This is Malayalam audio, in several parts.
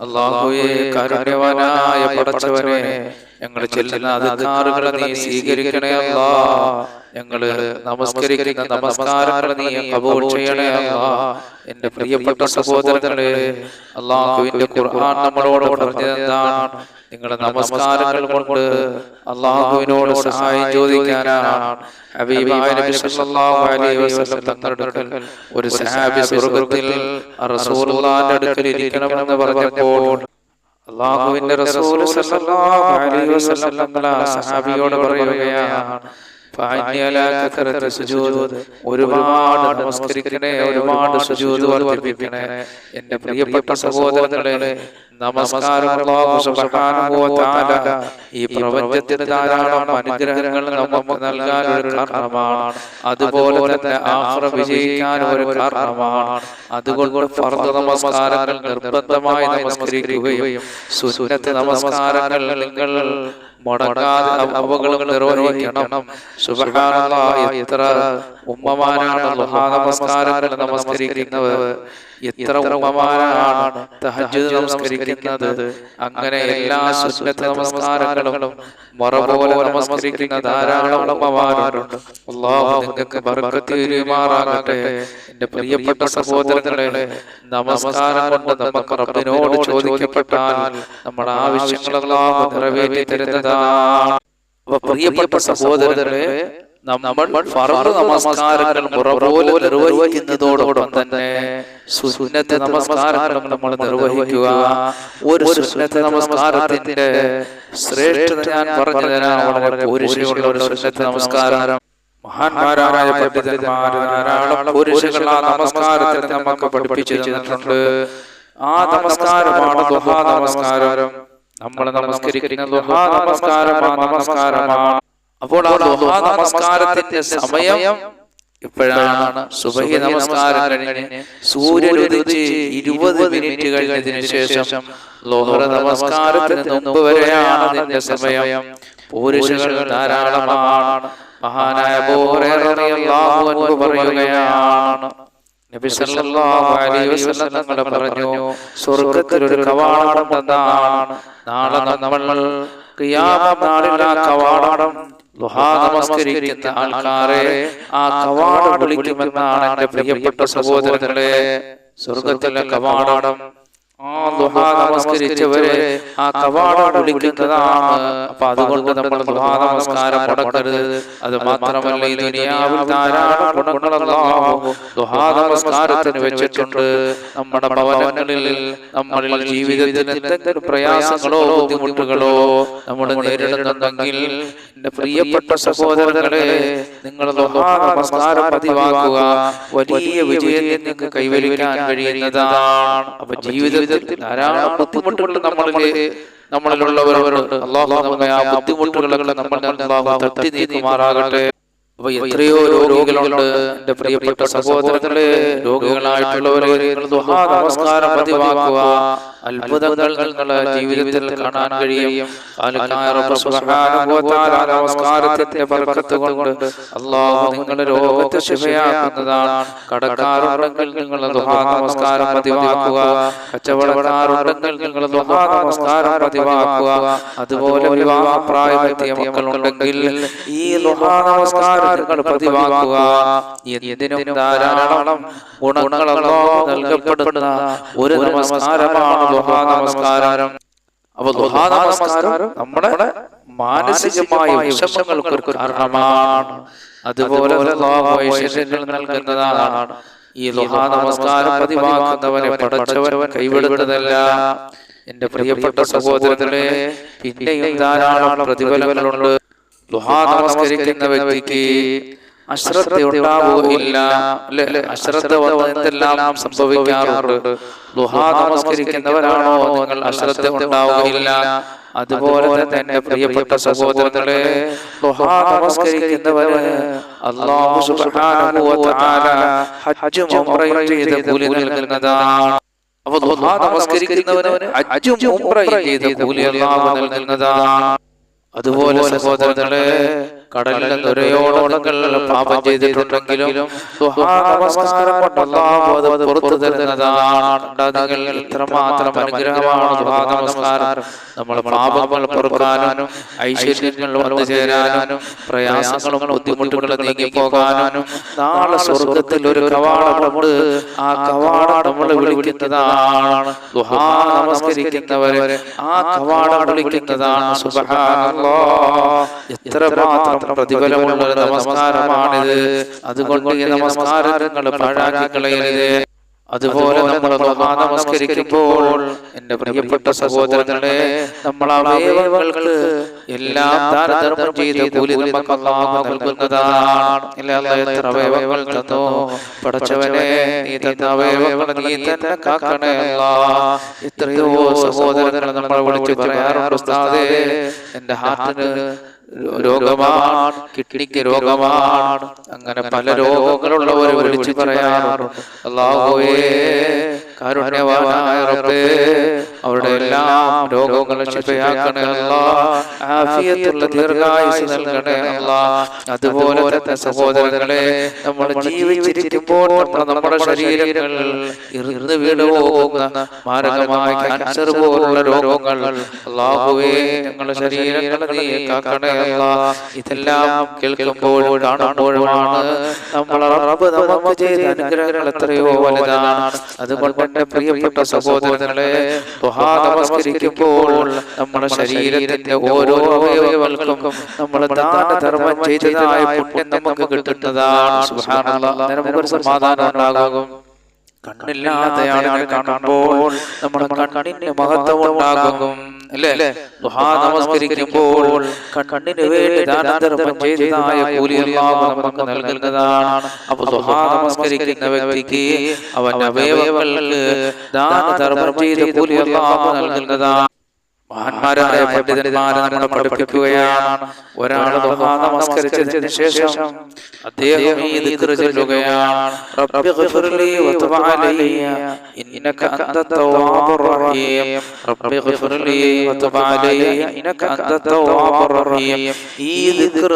അള്ളാഹുവേ കാരുണ്യവാനായ പടച്ചവനെ ഞങ്ങൾ ചെല്ലുന്ന അധികാറുകളെ നീ സ്വീകരിക്കണേ അല്ലാ. ഞങ്ങൾ നമസ്കരിക്കുന്ന നമസ്കാരങ്ങളെ നീ കബൂൾ ചെയ്യണേ അല്ലാ. എന്റെ പ്രിയപ്പെട്ട സഹോദരങ്ങളെ അള്ളാഹുവിന്റെ ഖുർആൻ നമ്മളോട് പറഞ്ഞതെന്താണ് നിങ്ങളുടെ നമസ്കാരങ്ങൾ കൊണ്ട് അള്ളാഹുവിനോട് സഹായം ചോദിക്കാനാണ് ഹബീബായ നബി സല്ലല്ലാഹു അലൈഹി വസല്ലം തങ്ങളുടെ ഒരു സഹാബി അടുക്കൽ ഇരിക്കണമെന്ന് പറഞ്ഞപ്പോൾ അള്ളാഹുവിന്റെ റസൂൽ സല്ലല്ലാഹു അലൈഹി വസല്ലം തആല സഹാബിയോട് പറയുകയാണ് ഒരുപാട് നമസ്കരിക്കണേ ഒരുപാട് സുജൂദ് വർദ്ധിപ്പിക്കണേ. എന്റെ പ്രിയപ്പെട്ട സഹോദരങ്ങളെ നമസ്കാരം ഈ പ്രപഞ്ചത്തിന് ധാരാളം അനുഗ്രഹങ്ങൾ നമുക്ക് നൽകാൻ ഒരു കാരണമാണ്. അതുപോലെ തന്നെ ആഖിറ വിജയിക്കാൻ ഒരു കാരണമാണ്. അതുകൊണ്ട് ഫർദ് നമസ്കാരങ്ങൾ നിർബന്ധമായി നമസ്കരിക്കുകയും സുന്നത്ത് നമസ്കാരങ്ങൾ നിങ്ങൾ മുടങ്ങാതെ അവകളും നിർവഹിക്കണം. സുബ്ഹാനല്ലാഹ് എത്ര നമസ്കാരങ്ങൾ നമസ്കരിക്കുന്നവർ എത്ര തഹജ്ജുദ് നമസ്കരിക്കുന്നത്? അങ്ങനെ എല്ലാ സുന്നത്ത് നമസ്കാരങ്ങളും മറപോലെ നമസ്കരിക്കുന്ന ധാരാളം ഉമ്മമാരുണ്ട്. നിങ്ങൾക്ക് ബർക്കത്ത് എന്റെ പ്രിയപ്പെട്ട സഹോദരങ്ങളെ നമസ്കാരം കൊണ്ട് നമുക്ക് റബ്ബിനോട് ചോദിക്കപ്പെട്ടാൽ നമ്മുടെ ആവശ്യങ്ങളെല്ലാം നിറവേറ്റി തരുന്നതാണ് അപ്പൊ പ്രിയപ്പെട്ട സഹോദരരെ നമ്മൾ നമസ്കാരങ്ങൾ നിർവഹിക്കുന്നതോടൊപ്പം തന്നെ സുന്നത്ത് നമസ്കാരങ്ങളും നമ്മൾ നിർവഹിക്കുക. ഒരു സുന്നത്ത് നമസ്കാരത്തിന്റെ ശ്രേഷ്ഠത ഞാൻ പറഞ്ഞു തരാൻ വളരെ പുരുഷയുള്ള ഒരു സുന്നത്ത് നമസ്കാരം. മഹാന്മാരായ പണ്ഡിതന്മാർ ധാരാളം പുരുഷകൾ ആ നമസ്കാരത്തിന് നമുക്ക് പഠിപ്പിച്ചു തന്നിട്ടുണ്ട് ആ നമസ്കാരമാണ് ദുഹാ നമസ്കാരം. നമ്മൾ നമസ്കരിക്കുന്ന നമസ്കാരമാണ്. നമസ്കാരമാണ്. അപ്പോൾ ആ നമസ്കാരത്തിന്റെ സമയം ഇപ്പോഴാണ്. സുബഹി നമസ്കാരം കഴിഞ്ഞ് സൂര്യൻ ഉദിച്ച് ഇരുപത് മിനിറ്റ് കഴിഞ്ഞതിന് ശേഷം ലോഹറ നമസ്കാരത്തിന് മുമ്പ് വരെയാണ് അതിന്റെ സമയം. പുരുഷകൾ ധാരാളമാണ്. മഹാനായ പറയുകയാണ്. നബി സല്ലല്ലാഹു അലൈഹി വസല്ലം തങ്ങൾ പറഞ്ഞു സ്വർഗത്തിൽ ഒരു കവാടം തന്നാണ്. നാളെ നമ്മൾ ഖിയാമത്ത് നാളിൽ ആ കവാടം ദുഹാ നമസ്കരിക്കുന്ന ആൾക്കാരെ ആ കവാടം വിളിക്കുമെന്നാണ് എന്റെ പ്രിയപ്പെട്ട സഹോദരങ്ങളെ. സ്വർഗത്തിലെ കവാടം ആ ദുഹാ നമസ്കരിച്ചവരെ ആ കവാടം വിളിക്കുന്നതാണ് അപ്പൊ അതുകൊണ്ട് നമ്മൾ ദുഹാ നമസ്കാരം മുടക്കരുത്. അത് മാത്രമല്ല ഈ ദുനിയാവിൽ ധാരാളം ഗുണങ്ങളെല്ലാം ദുഹാ നമസ്കാരത്തിന് വെച്ചിട്ടുണ്ട്. നമ്മുടെ ഭവനങ്ങളിൽ നമ്മളിൽ ജീവിതത്തിൽ എന്തെങ്കിലും പ്രയാസങ്ങളോ ബുദ്ധിമുട്ടുകളോ നമ്മൾ നേരിടുന്നുണ്ടെങ്കിൽ എന്റെ പ്രിയപ്പെട്ട സഹോദരങ്ങളെ നിങ്ങൾ ദുഹാ നമസ്കാരം പതിവാക്കുക. വലിയ വിജയം നിങ്ങൾക്ക് കൈവരിക്കാൻ കഴിയുന്നതാണ്. അപ്പൊ ജീവിതത്തിൽ ധാരാളം ബുദ്ധിമുട്ടുകൾ നമ്മളിൽ നമ്മളിലുള്ളവരോട് അള്ളാഹു നമ്മെ ആ ബുദ്ധിമുട്ടുകളൊക്കെ നമ്മൾ നീക്കുമാറാകട്ടെ. അപ്പൊ എത്രയോ രോഗികളുണ്ട് എന്റെ പ്രിയപ്പെട്ട സഹോദരങ്ങളെ രോഗികളായിട്ടുള്ളവരെ നമസ്കാരം പതിവാക്കുക. അത്ഭുതങ്ങൾ നിങ്ങളുടെ ജീവിതത്തിൽ കാണാൻ കഴിയും. നമസ്കാരത്തിന്റെ കൊണ്ട് നിങ്ങളുടെ രോഗത്തെ ശിവയാക്കുന്നതാണ് കടക്കാറുണ്ടെങ്കിൽ നിങ്ങൾ നമസ്കാരം പതിവാക്കുക. കച്ചവടക്കാരുണ്ടെങ്കിൽ നിങ്ങൾ നമസ്കാരം പതിവാക്കുക. അതുപോലെ വിവാഹ പ്രായമെത്തിയ മക്കളുണ്ടെങ്കിൽ ഈ നമസ്കാരം നിങ്ങൾ പതിവാക്കുക? എന്തിനും ധാരാളം അല്ലാഹു നൽകപ്പെടുന്ന ഒരു നമസ്കാരമാണ് ദുഹാ നമസ്കാരം. അപ്പൊ ദുഹാ നമസ്കാരം നമ്മുടെ മാനസികമായ വിഷമങ്ങൾക്ക് ഒരു കാരണമാണ്. അതുപോലെ ഐശ്വര്യങ്ങൾ നൽകുന്നതാണ്. ഈ ദുഹാ നമസ്കാരം പതിവാക്കുന്നവനെ പടച്ചവൻ കൈവിടുന്നതല്ല. എന്റെ പ്രിയപ്പെട്ട സഹോദരങ്ങളെ പിന്നെയും ധാരാളം പ്രതിഫലങ്ങളുണ്ട്. ദുഹാ നമസ്കരിക്കുന്ന വ്യക്തിക്ക് അശ്രദ്ധ ഉണ്ടാവുകയില്ല അല്ലെ? അശ്രദ്ധ വന്ന് എന്തെല്ലാം സംഭവിക്കാറുണ്ട്? ദുഹാ നമസ്കരിക്കുന്നവരാണോ നിങ്ങൾ അശ്രദ്ധ ഉണ്ടാവുകയില്ല അതുപോലെ തന്നെ പ്രിയപ്പെട്ട സഹോദരങ്ങളെ ദുഹാ നമസ്കരിക്കുന്നവര് അല്ലാഹു സുബ്ഹാനഹു വ തആല ഹജ്ജും ഉംറയും ചെയ്ത കൂലി നൽകുന്നതാണ്. അപ്പൊ ദുഹാ നമസ്കരിക്കുന്നവന് ഹജ്ജും ഉംറയും ചെയ്ത കൂലി അല്ലാഹു നൽകുന്നതാണ്. അതുപോലെ സഹോദരങ്ങളെ കടലിൽ നുരയോടങ്ങൾ പാപം ചെയ്തിട്ടുണ്ടെങ്കിലും നമസ്കാരം കൊണ്ട് അല്ലാഹു അത് പുറത്തു തരുന്നതാണ്. ഇത്രമാത്രം അനുഗ്രഹമാണ് നമസ്കാരം. നമ്മൾ പാപങ്ങൾ പൊറുക്കാനും ഐശ്വര്യങ്ങൾ വന്നു ചേരാനും പ്രയാസങ്ങളും ബുദ്ധിമുട്ടുകളും നീങ്ങി പോകാനും നാളെ സ്വർഗത്തിൽ ഒരു കവാടമുണ്ട് ആ കവാടം നമ്മൾ വിളിക്കുന്നതാണ്. നമസ്കരിക്കുന്നവരെ ആ കവാടം വിളിക്കുന്നതാണ്. എത്ര മാത്രം പ്രതിഫലമുള്ള ഒരു നമസ്കാരമാണിത്. അതുകൊണ്ട് ഈ നമസ്കാരങ്ങൾ പാഴാക്കി കളയരുത് അതുപോലെ നമ്മൾ നമസ്കരിക്കുമ്പോൾ എന്റെ പ്രിയപ്പെട്ട സഹോദരങ്ങളെ നമ്മൾ അവയവങ്ങൾക്ക് എല്ലാം ദാനധർമ്മം ചെയ്ത് കൂലി നമുക്ക് അല്ലാഹു നൽകുന്നതാണ്. എത്ര അവയവങ്ങൾ തന്നു? പഠിച്ചവനെ നീ തന്ന അവയവങ്ങൾ നീ തന്നെ കാക്കണേ എത്രയോ സഹോദരങ്ങൾ നമ്മൾ വിളിച്ചു പറയാറുണ്ട് എന്റെ ഹാർട്ടിന് രോഗമാണ് കിഡ്നിക്ക് രോഗമാണ് അങ്ങനെ പല രോഗങ്ങളുള്ളവർ വിളിച്ചു പറയാറുണ്ട്. അള്ളാഹുവേ കാരുണ്യവാനായ റബ്ബേ അവരുടെ എല്ലാ രോഗങ്ങളും ശിഫയാക്കണേ അല്ലാ ആഫിയത്തുള്ള ദീർഘായുസ് നൽകണേ അല്ലാ. അതുപോലെ തന്നെ സഹോദരങ്ങളെ നമ്മൾ ജീവിച്ചിരിക്കുമ്പോൾ നമ്മുടെ ശരീരങ്ങൾ ഇരുന്ന് വീട് പോകുന്ന മാരകമായ ക്യാൻസർ പോലുള്ള രോഗങ്ങൾ. അല്ലാഹുവേ ഞങ്ങളുടെ ശരീരങ്ങൾ കാക്കണേ അല്ലാ. ഇതെല്ലാം കേൾക്കുമ്പോഴും കാണുമ്പോഴുമാണ് നമ്മൾ റബ്ബ് നമുക്ക് ചെയ്ത അനുഗ്രഹങ്ങൾ എത്രയോ വലുതാണ്. അതുകൊണ്ട് എന്റെ പ്രിയപ്പെട്ട സഹോദരങ്ങളെ നമസ്കരിക്കുമ്പോൾ നമ്മുടെ ശരീരത്തിന്റെ ഓരോ അവയവങ്ങൾക്കും നമ്മൾ ദാനധർമ്മം ചെയ്തതായ പുണ്യം നമുക്ക് കിട്ടുന്നതാണ്. നമുക്കൊരു സമാധാനം ഉണ്ടാകും. കണ്ണില്ലാത്ത ആളുകളെ കാണുമ്പോൾ നമ്മുടെ കണ്ണിന് മഹത്വം ഉണ്ടാകും അല്ലേ ദുഹാ നമസ്കരിക്കുമ്പോൾ കണ്ണിന് വേണ്ടി ദാനധർമ്മം ചെയ്തതായ കൂലി അല്ലാഹു നമുക്ക് നൽകുന്നതാണ് അപ്പൊ ദുഹാ നമസ്കരിക്കുന്ന വ്യക്തിക്ക് അവൻ അവയവങ്ങൾക്ക് ദാനധർമ്മം ചെയ്ത കൂലി അല്ലാഹു നൽകുന്നതാണ് മഹാന്മാരായ പണ്ഡിതന്മാരെ നമ്മളെ പഠിപ്പിക്കുകയാണ്. ഒരാൾ നമസ്കരിച്ചതിന് ശേഷം അദ്ദേഹം ഈ ദിക്ർ ചൊല്ലുകയാണ്. അലയ്യ. ഇന്നക അലയ്യ. ഇന്നക ഈ ദിക്ർ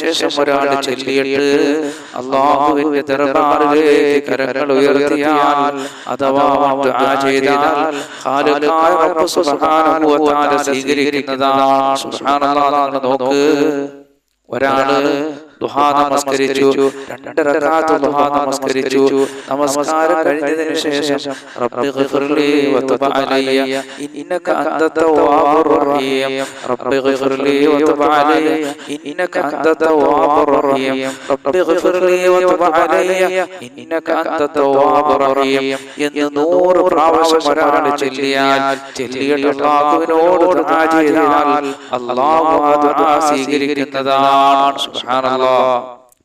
ശേഷം ഒരാൾ ചൊല്ലിയിട്ട് അല്ലാഹുവിന്റെ ദർബാറിലേക്ക് കരങ്ങൾ ഉയർത്തിയാൽ അഥവാ സ്വീകരിക്കുന്നതാണ്. നോക്ക്. ഒരാൾ നമസ്കരിച്ചു. നമസ്കരിച്ചു. നമസ്കാരം ശേഷം അലയ്യ. ഇന്നക റഹീം. അലയ്യ. ഇന്നക റഹീം. അലയ്യ. ഇന്നക റഹീം. പ്രാവശ്യം സ്വീകരിക്കുന്നതാണ്.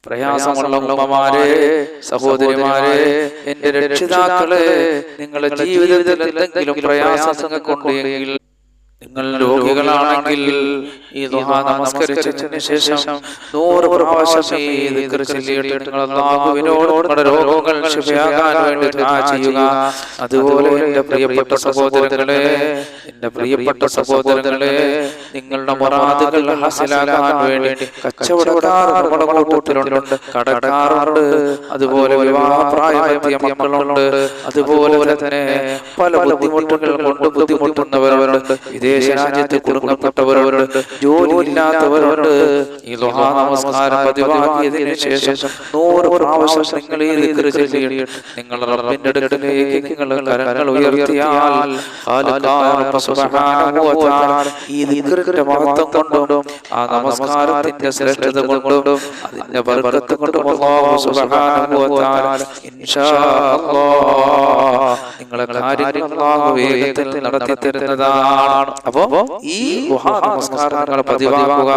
പ്രയാസമുള്ള ഉമ്മമാരെ സഹോദരിമാരെ എന്റെ രക്ഷിതാക്കളെ നിങ്ങളുടെ ജീവിതത്തിൽ എന്തെങ്കിലും പ്രയാസങ്ങൾ കൊണ്ടെങ്കിൽ നിങ്ങൾ രോഗികളാണെങ്കിൽ ഈ ദുഹ നമസ്കരിച്ചതിന് ശേഷം നൂറ് പ്രാവശ്യം ഈ ദിക്ർ ചൊല്ലിയിട്ട് നിങ്ങൾ നിങ്ങളുടെ രോഗങ്ങൾ ശുഭയാകാൻ വേണ്ടി ദുആ ചെയ്യുക. അതുപോലെ എന്റെ പ്രിയപ്പെട്ട സഹോദരങ്ങളെ എന്റെ പ്രിയപ്പെട്ട സഹോദരങ്ങളെ നിങ്ങളുടെ മുറാദുകൾ ഹാസിലാകാൻ വേണ്ടി കച്ചവടക്കാർ നമ്മുടെ കൂട്ടത്തിലുണ്ട് കടക്കാറുണ്ട് അതുപോലെ വിവാഹപ്രായമെത്തിയ മക്കളുണ്ട് അതുപോലെ തന്നെ പല ബുദ്ധിമുട്ടുകൾ കൊണ്ട് ബുദ്ധിമുട്ടുന്നവരുണ്ട്. വിദേശ രാജ്യത്ത് കുടുങ്ങപ്പെട്ടവരുണ്ട് ജോലിയില്ലാത്തവരുണ്ട്. ഈ ദുഹാ നമസ്കാരം പതിവാക്കിയതിനു ശേഷം നൂറ് പ്രാവശ്യം നിങ്ങൾ ഈ ദിക്ർ ചൊല്ലിയിട്ട് നിങ്ങൾ റബ്ബിന്റെ അടുക്കലേക്ക് നിങ്ങൾ കരങ്ങൾ ഉയർത്തിയാൽ ഈ ദിക്റിന്റെ മഹത്വം കൊണ്ടും ആ നമസ്കാരത്തിന്റെ ശ്രേഷ്ഠത കൊണ്ടും അതിന്റെ ബർക്കത്ത് കൊണ്ടും അല്ലാഹു സുബ്ഹാനഹു വ ഇൻഷാ അല്ലാഹ് നിങ്ങളെ കാര്യങ്ങൾ അല്ലാഹു വേഗത്തിൽ നടത്തി തരുന്നതാണ് അപ്പോ ഈ ദുഹാ നമസ്കാരങ്ങൾ പതിവാക്കുക.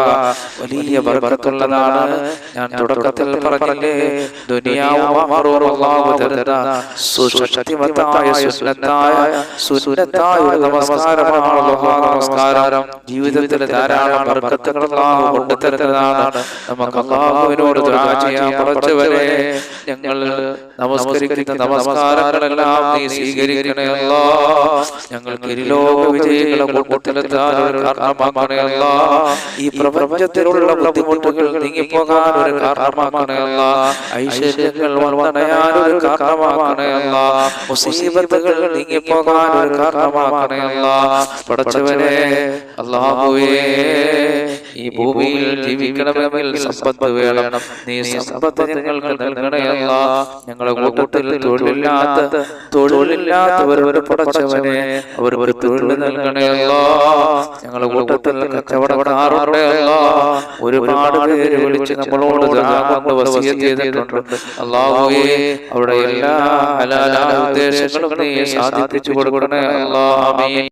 വലിയ ബർക്കത്തുള്ളതാണ്. ഞാൻ തുടക്കത്തിൽ പറഞ്ഞില്ലേ സുശക്തിമത്തായ സുന്നത്തായ സുന്നത്തായ നമസ്കാരമാണ് നമസ്കാരം. ജീവിതത്തിൽ ധാരാളം ബർക്കത്തുകൾ അല്ലാഹു കൊണ്ടുതരുന്നതാണ് നമുക്ക് ചെയ്യാൻ ഞങ്ങൾ നമസ്കരിക്കുന്ന നമസ്കാരങ്ങളെല്ലാം നീ സ്വീകരിക്കണേ അല്ല. ഞങ്ങൾക്ക് ലോക വിജയികളെ കൂട്ടത്തിലെത്താൻ ഒരു കാരണമാക്കണേ അല്ല. ഈ പ്രപഞ്ചത്തിലുള്ള ബുദ്ധിമുട്ടുകൾ നീങ്ങിപ്പോകാൻ ഒരു കാരണമാക്കണേ അല്ല. ഐശ്വര്യങ്ങൾ വന്നണയാൻ ഒരു കാരണമാക്കണേ അല്ല. മുസീബത്തുകൾ നീങ്ങിപ്പോകാൻ ഒരു കാരണമാക്കണേ പടച്ചവരെ അല്ലാഹുവേ ഈ ഭൂമിയിൽ ജീവിക്കണമെങ്കിൽ സമ്പത്ത് വേണം. നീ സമ്പത്ത് ഞങ്ങൾക്ക് നൽകണയല്ല ഞങ്ങളെ കൂട്ടത്തിൽ തൊഴിലില്ലാത്ത തൊഴിലില്ലാത്തവർ പടച്ചവനെ അവർക്ക് തൊഴിൽ നൽകണേ ഞങ്ങളുടെ കൂട്ടത്തിൽ കച്ചവടക്കാറുണ്ടല്ല ഒരുപാട് പേര് വിളിച്ച് നമ്മളോട് കൊണ്ട് വസിയത്ത് ചെയ്തിട്ടുണ്ട്. അല്ലാഹുവേ അവിടെ എല്ലാ ഹലാലാ ഉദ്ദേശങ്ങളും നീ സാധിപ്പിച്ചു കൊടുക്കണേ. അല്ലാഹ് ആമീൻ.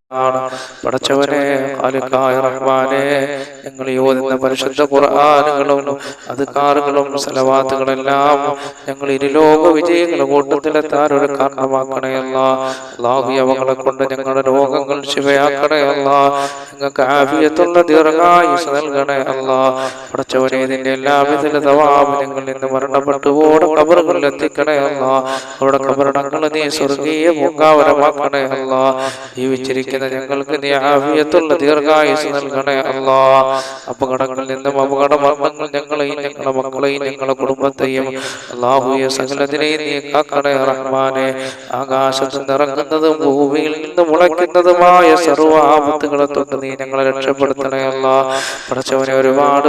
പടച്ചവനെ ഖാലിഖായ റഹ്മാനെ ഞങ്ങൾ ഓതുന്ന പരിശുദ്ധ ഖുർആാനുകളും അധികാറുകളും സലവാത്തുകളെല്ലാം ഞങ്ങൾ ഇരുലോക വിജയങ്ങൾ കൂട്ടത്തിലെത്താൻ ഒരു കാരണമാക്കണയല്ല ലാഹി അവങ്ങളെ കൊണ്ട് ഞങ്ങളുടെ രോഗങ്ങൾ ശിവയാക്കണേ അല്ല ഞങ്ങൾക്ക് ആഫിയത്തുള്ള ദീർഘായുസ് നൽകണേ അല്ല പടച്ചവനെ ഇതിന്റെ എല്ലാവിധ തവാബ് നിന്ന് മരണപ്പെട്ടു ഓടെ കബറുകളിൽ എത്തിക്കണയല്ല അവരുടെ കബറടങ്ങൾ നീ സ്വർഗീയ പൂങ്കാവരമാക്കണേ അല്ല. ജീവിച്ചിരിക്കുന്ന ഞങ്ങൾക്ക് നീ ആവിയത്തുള്ള ദീർഘായുസ് നൽകണയല്ല അപകടങ്ങളിൽ നിന്നും അപകട മരണങ്ങൾ ഞങ്ങളെയും ഞങ്ങളുടെ മക്കളെയും ഞങ്ങളുടെ കുടുംബത്തെയും അള്ളാഹുയെ സകലത്തിനെയും നീ കാക്കണേ റഹ്മാനെ. ആകാശത്ത് നിറങ്ങുന്നതും ഭൂമിയിൽ നിന്ന് മുളയ്ക്കുന്നതുമായ സർവ ആപത്തുകളെ തൊട്ട് നീ ഞങ്ങളെ രക്ഷപ്പെടുത്തണയല്ല പഠിച്ചവനെ ഒരുപാട്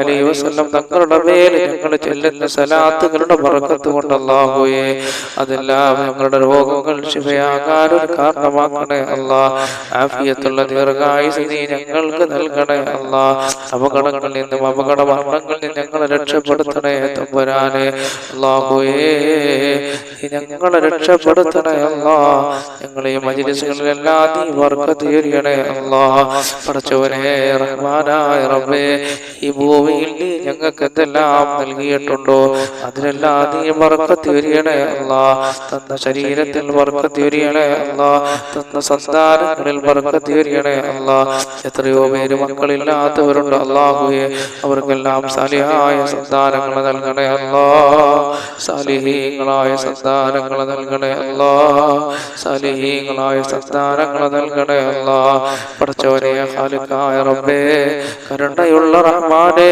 അലൈഹി വസല്ലം തങ്ങളുടെ മേൽ ഞങ്ങൾ ചെല്ലുന്ന സലാത്തുകളുടെ ബർക്കത്ത് കൊണ്ട് അല്ലാഹുവേ അതെല്ലാം ഞങ്ങളുടെ രോഗങ്ങൾ ശിവയാകാൻ ഒരു കാരണമാക്കണേ അല്ലാ. ആഫിയത്തുള്ള ദീർഘായുസ് നീ ഞങ്ങൾക്ക് നൽകണേ അല്ലാ. അപകടങ്ങളിൽ നിന്നും അപകട മരണങ്ങളിൽ നിന്ന് ഞങ്ങളെ രക്ഷപ്പെടുത്തണേ തമ്പുരാനെ. നീ ഞങ്ങളെ രക്ഷപ്പെടുത്തണേ അല്ലാ. ഞങ്ങളെ ഈ മജിലിസുകളിലെല്ലാം നീ വർക്കത്ത് തീരണേ അല്ലാ. പടച്ചവനെ റഹ്മാനായ റബ്ബേ ഈ ഭൂമിയിൽ നീ ഞങ്ങൾക്ക് എന്തെല്ലാം നൽകിയിട്ടുണ്ടോ? അതിനെല്ലാം നീ വർക്കത്ത് എറിയണേ അല്ല. തന്ന ശരീരത്തിൽ വർക്കത്ത് എറിയണേ അല്ല. തന്ന സന്താനങ്ങളിൽ വർക്കത്ത് എറിയണേ അല്ല. എത്രയോ പേര് മക്കളില്ലാത്തവരുണ്ട് അള്ളാഹുയെ അവർക്കെല്ലാം സാലിഹായ സന്താനങ്ങൾ നൽകണേ അല്ല. സാലിഹീങ്ങളായ സന്താനങ്ങൾ നൽകണേ അല്ല. സാലിഹീങ്ങളായ സന്താനങ്ങൾ നൽകണേ അല്ല. പഠിച്ചവരെ ഖാലിഖായ റബ്ബേ കരുണയുള്ള റഹ്മാനെ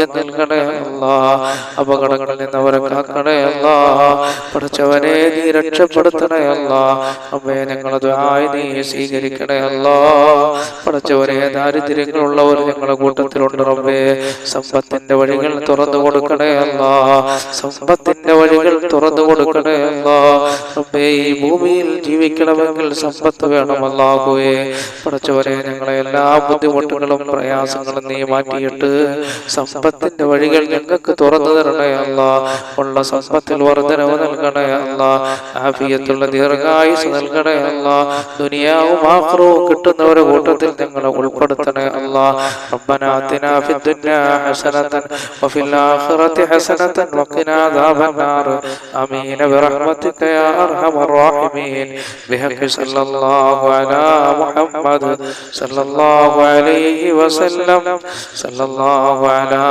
നൽകണേ അല്ലാ അപകടങ്ങളിൽ നിന്ന് അവരെ കാക്കണേ അല്ലാ പഠിച്ചവനെ നീ രക്ഷപ്പെടുത്തണേ അല്ലാ അമ്മേ ഞങ്ങളെ ദുആയി നീ സ്വീകരിക്കണേ അല്ലാ പഠിച്ചവരെ ദാരിദ്ര്യങ്ങളുള്ളവർ ഞങ്ങളുടെ കൂട്ടത്തിലുണ്ട് റബ്ബേ. സമ്പത്തിന്റെ വഴികൾ തുറന്നു കൊടുക്കണേ അല്ലാ സമ്പത്തിന്റെ വഴികൾ തുറന്നു കൊടുക്കണേ അല്ലാ റബ്ബേ ഈ ഭൂമിയിൽ ജീവിക്കണമെങ്കിൽ സമ്പത്ത് വേണമല്ലാകുവേ പഠിച്ചവരെ ഞങ്ങളെ എല്ലാ ബുദ്ധിമുട്ടുകളും പ്രയാസങ്ങളും നീ മാറ്റിയിട്ട് സമ്പത്തിന്റെ വഴികൾ ഞങ്ങൾക്ക് തുറന്നു തരണേ അല്ല ഉള്ള സമ്പത്തിൽ വർധനവ് നൽകണേ അല്ല ആഫിയത്തുള്ള ദീർഘായുസ് നൽകണേ അല്ല ദുനിയാ ദുനിയാവും ആഖിറവും കിട്ടുന്നവരെ കൂട്ടത്തിൽ ഞങ്ങളെ ഉൾപ്പെടുത്തണേ അല്ലാ ربنا آتنا في الدنيا حسنة وفي الآخرة حسنة وقنا عذاب النار آمين برحمتك يا أرحم الراحمين بحق صلى الله على محمد صلى الله عليه وسلم صلى الله على